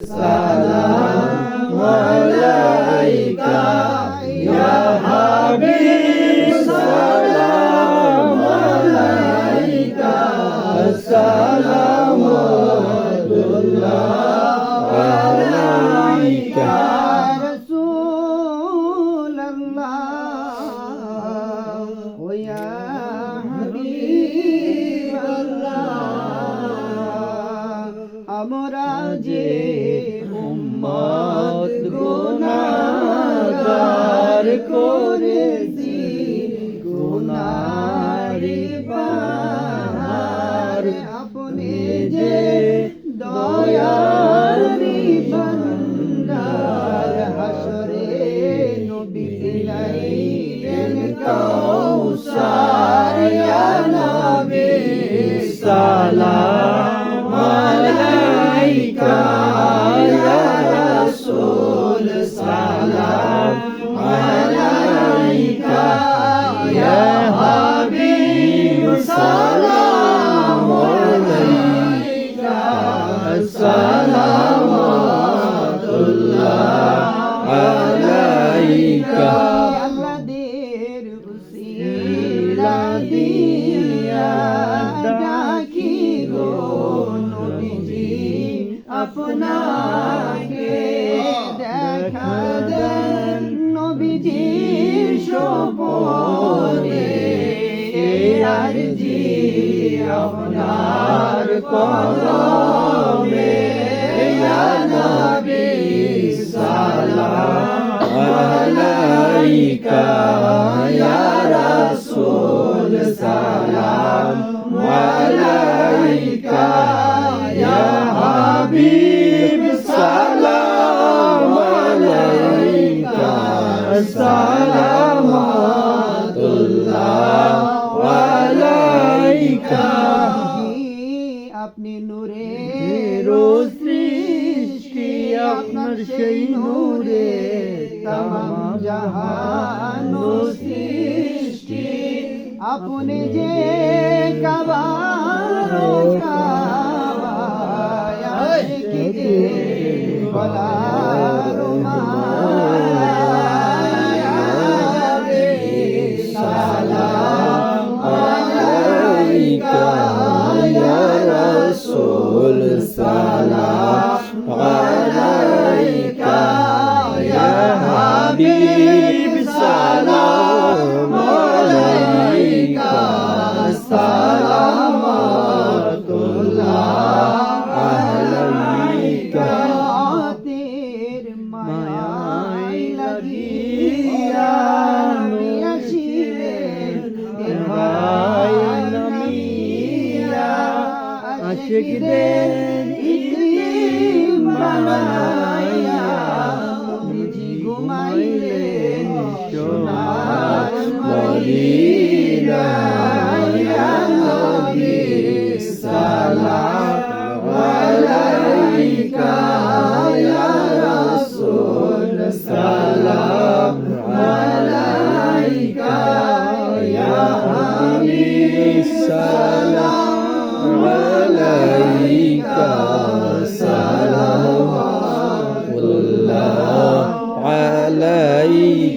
সালাম আলাইকা ইয়া হাবিব সালাম আলাইকা আসসালামু আলাইকা আমরা যে উম্মত গুনাহগার করেছি গুনারি পাহাড় আপনি যে দয়ার নিবন্দার হাসরে নবী দিলাইলেন কাউসার ইয়া নবী সালাম। উসিলা দিয়া ডাকি গো নবীজি আপনাকে। দেখা দেন নবীজির আর জি আপনার কলমে আপনি নূরে সৃষ্টি আপনার সেই নূরে তাম জাহান সৃষ্টি। আপনি যে কাবার কাবায় বলার আশিকদের ইতিম বানাইয়া ঘুমাইলেন সোনার মদিনায়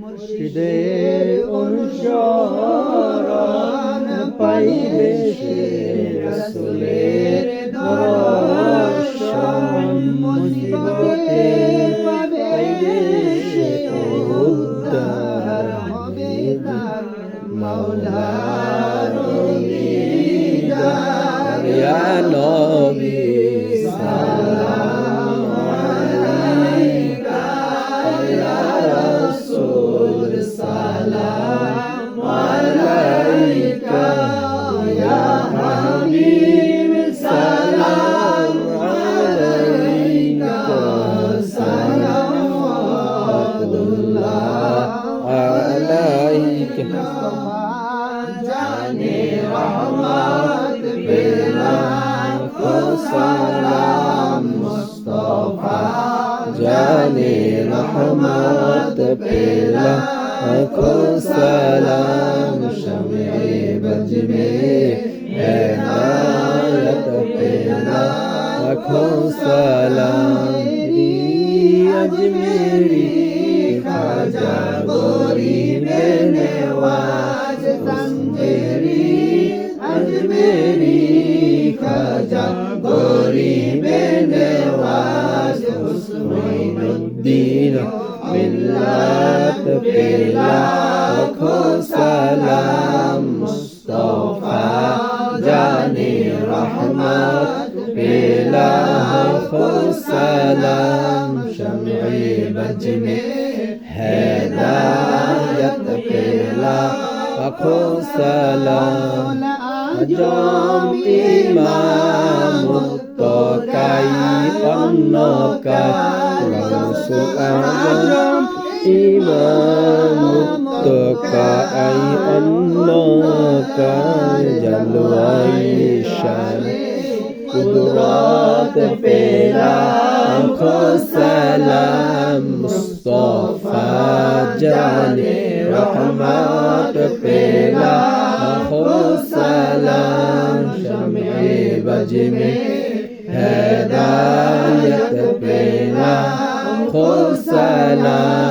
মুর্শিদের অনুসরণ পাইবে সে মাওলার দিদার ইয়া নবী সাল্লাল্লাহু জানে রহমত পেলা সালাম শমে বজমে হেদায়ত পেলা সালাম আজমেরি খাজা গরিবে নেওয়াজ তঞ্জেরি আজমেরি খাজা গরিবে নেওয়াজ হুসনুদ্দিন মিল্লাত পেলা লাখো সালাম মুস্তফা, জানে রহমত পেলা লাখো সালাম শমে বজমে হেদায়ত পেলা লাখো সালাম আজম গাউসু আজম ইমাম মুত্তকাই অন্নকাই জালওয়াই শান কুদরত পেরা সালাম মুস্তফা জানে রহমত পেলা সালাম শমে বজমে হেদায়ত 活姆斯。